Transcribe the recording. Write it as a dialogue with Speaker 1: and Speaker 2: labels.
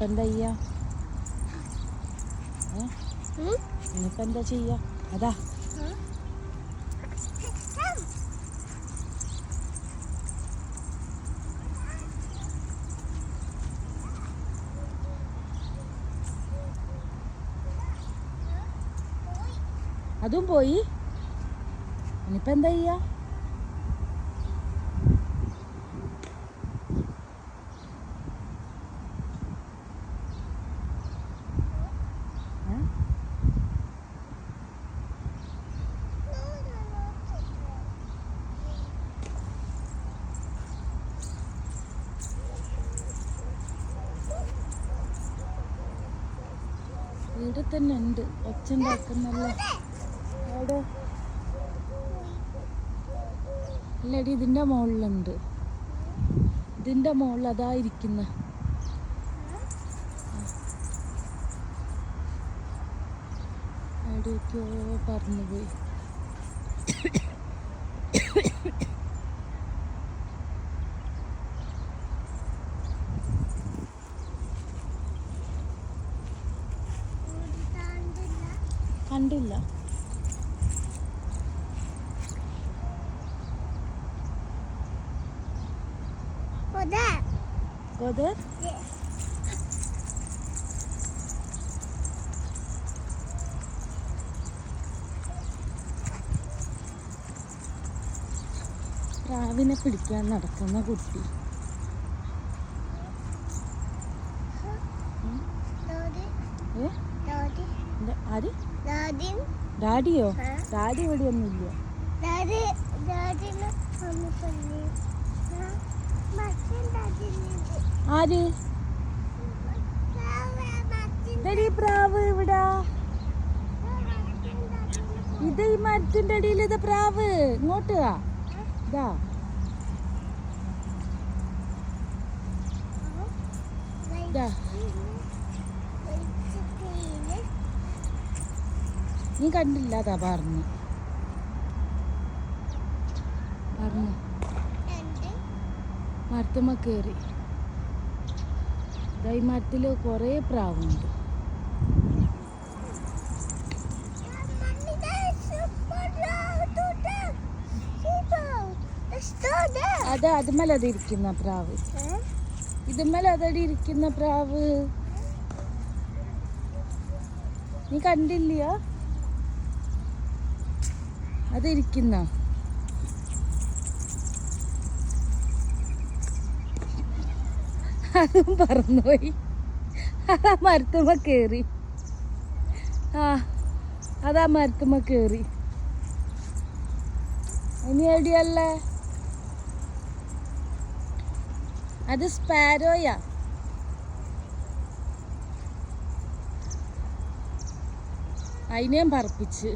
Speaker 1: ഇനിയിപ്പോൾ എന്താ ചെയ്യാ? ഇനിയിപ്പോൾ എന്താ ചെയ്യാ? അതാ. അതും പോയി. ഇനിയിപ്പോൾ എന്താ ചെയ്യാ ഏ? ഇവിടെ തന്നെ ഉണ്ട്. ഒച്ച ഉണ്ടാക്കുന്നല്ലോ അവിടെ. അല്ലടി ഇതിന്റെ മുകളിലുണ്ട്. ഇതിന്റെ മുകളിൽ അതാ ഇരിക്കുന്ന. എവിടേക്കോ പറന്നു പോയി. കണ്ടില്ല.
Speaker 2: കൊതാ.
Speaker 1: പ്രാവിനെ പിടിക്കാൻ നടക്കുന്ന കുട്ടി. ഏ? ആര്?
Speaker 2: ഡാഡി,
Speaker 1: ഡാഡിയോ. ഡാഡി
Speaker 2: മച്ചൻ ഡാഡിനെ.
Speaker 1: ആര്? ഡാഡി പ്രാവ് ഇവിടെ ഇത് ഈ മരത്തിന്റെ അടിയിൽ ഇത് പ്രാവ്. ഇങ്ങോട്ട് ഇതാ. ഇതാ. നീ കണ്ടില്ല അതാ പറഞ്ഞു. പറഞ്ഞു. മരത്തുമ്മ കയറി ഈ കുറേ പ്രാവുണ്ട്. അത് അതുമല അത് ഇരിക്കുന്ന പ്രാവ്. ഇതുമല അതടി ഇരിക്കുന്ന പ്രാവ്. നീ കണ്ടില്ല അതിരിക്കുന്ന? അതും പറന്നുപോയി. അതാ മരത്തുമ്മ കേറി. ആ അതാ മരത്തുമ്മ കേറി. ഇനി എവിടെയല്ലേ അത് സ്പാരോയാ. അതിനെയും പറപ്പിച്ച്.